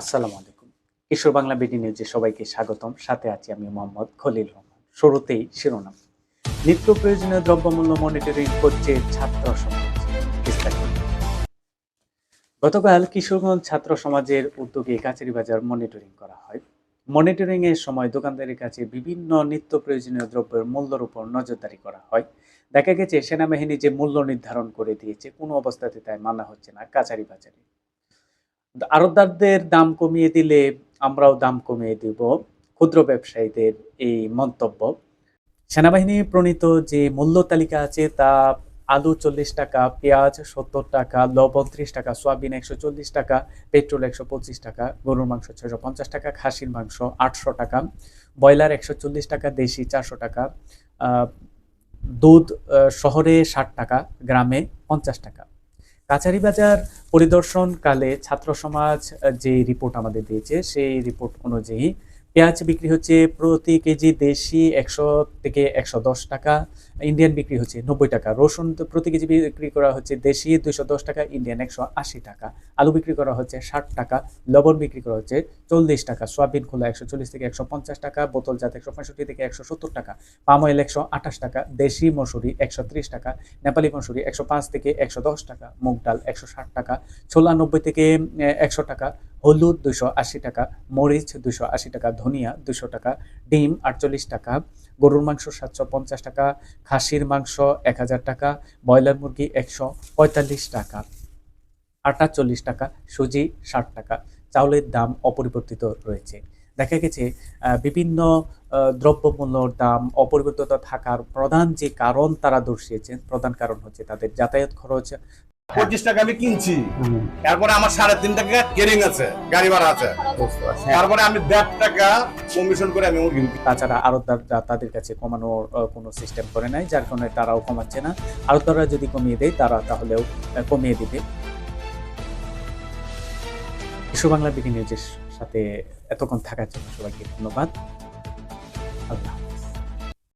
আসসালামু আলাইকুম। কিশোর বাংলা বিডি নিউজে সবাইকে স্বাগতম। সাথে আছি আমি মোহাম্মদ খলিল রহমান। শুরুতেই শিরোনাম। নিত্য প্রয়োজনীয় দ্রব্যমূল্য মনিটরিং করছে ছাত্র গতকাল কিশোরগঞ্জ ছাত্র সমাজের উদ্যোগে কাচারি বাজার মনিটরিং করা হয়। মনিটরিং এর সময় দোকানদারের কাছে বিভিন্ন নিত্য প্রয়োজনীয় দ্রব্যের মূল্যের উপর নজরদারি করা হয়। দেখা গেছে, সেনাবাহিনী যে মূল্য নির্ধারণ করে দিয়েছে, কোনো অবস্থাতে তাই মানা হচ্ছে না কাচারি বাজারে। আড়তদারদের দাম কমিয়ে দিলে আমরাও দাম কমিয়ে দিব, ক্ষুদ্র ব্যবসায়ীদের এই মন্তব্য। সেনাবাহিনী প্রণীত যে মূল্য তালিকা আছে, তা আলু চল্লিশ টাকা, পেঁয়াজ সত্তর টাকা, লবণ ত্রিশ টাকা, সয়াবিন একশো চল্লিশ টাকা, পেট্রোল একশো পঁচিশ টাকা, গরুর মাংস ছয়শো পঞ্চাশ টাকা, খাসির মাংস আটশো টাকা, ব্রয়লার একশো চল্লিশ টাকা, দেশি চারশো টাকা দুধ শহরে ষাট টাকা, গ্রামে পঞ্চাশ টাকা। কাছারি বাজার পরিদর্শনকালে ছাত্র সমাজ যে রিপোর্ট আমাদের দিয়েছে সেই রিপোর্ট অনুযায়ী পেঁয়াজ বিক্রি হচ্ছে প্রতি কেজি দেশি একশো থেকে একশো দশ টাকা, ইন্ডিয়ান বিক্রি হচ্ছে নব্বই টাকা। রসুন প্রতি কেজি বিক্রি করা হচ্ছে দেশি দুইশো দশ টাকা, ইন্ডিয়ান একশো আশি টাকা। আলু বিক্রি করা হচ্ছে ষাট টাকা, লবণ বিক্রি করা হচ্ছে চল্লিশ টাকা। সয়াবিন খোলা একশো চল্লিশ থেকে একশো পঞ্চাশ টাকা বোতলজাত একশো পঁয়ষট্টি থেকে একশো সত্তর টাকা। পাম অয়েল একশো আঠাশ টাকা, দেশি মসুরি একশো ত্রিশ টাকা, নেপালি মসুরি একশো পাঁচ থেকে একশো দশ টাকা, মুগ ডাল একশো ষাট টাকা, ছোলা নব্বই থেকে একশো টাকা হলুদ দুশো আশি টাকা, মরিচ দুশো আশি টাকা, ধনিয়া দুশো টাকা, ডিম আটচল্লিশ টাকা, গরুর মাংস সাতশো পঞ্চাশ টাকা, খাসির মাংস এক হাজার টাকা, ব্রয়লার মুরগি একশো পঁয়তাল্লিশ টাকা, আটা চল্লিশ টাকা, সুজি ষাট টাকা। চাউলের দাম অপরিবর্তিত রয়েছে। দেখা গেছে বিভিন্ন দ্রব্যমূল্যর দাম অপরিবর্তিত থাকার প্রধান যে কারণ তারা দর্শিয়েছেন, প্রধান কারণ হচ্ছে তাদের যাতায়াত খরচ পঁচিশ টাকা আমি কিনছি। তারপরে আমার সাড়ে তিন টাকা কেরিং আছে গাড়ি ভাড়া আছে। তারপরে আমি দেড় টাকা কমিশন করে আমি মুরগি তাছাড়া তাদের কাছে কমানোর কোনো সিস্টেম করে নাই যার কারণে তারাও কমাচ্ছে না। আড়তদাররা যদি কমিয়ে দেয় তারা তাহলেও কমিয়ে দিবে। বিশ্ব বাংলা বিডি নিউজের সাথে এতক্ষণ থাকার জন্য সবাইকে ধন্যবাদ। আল্লাহ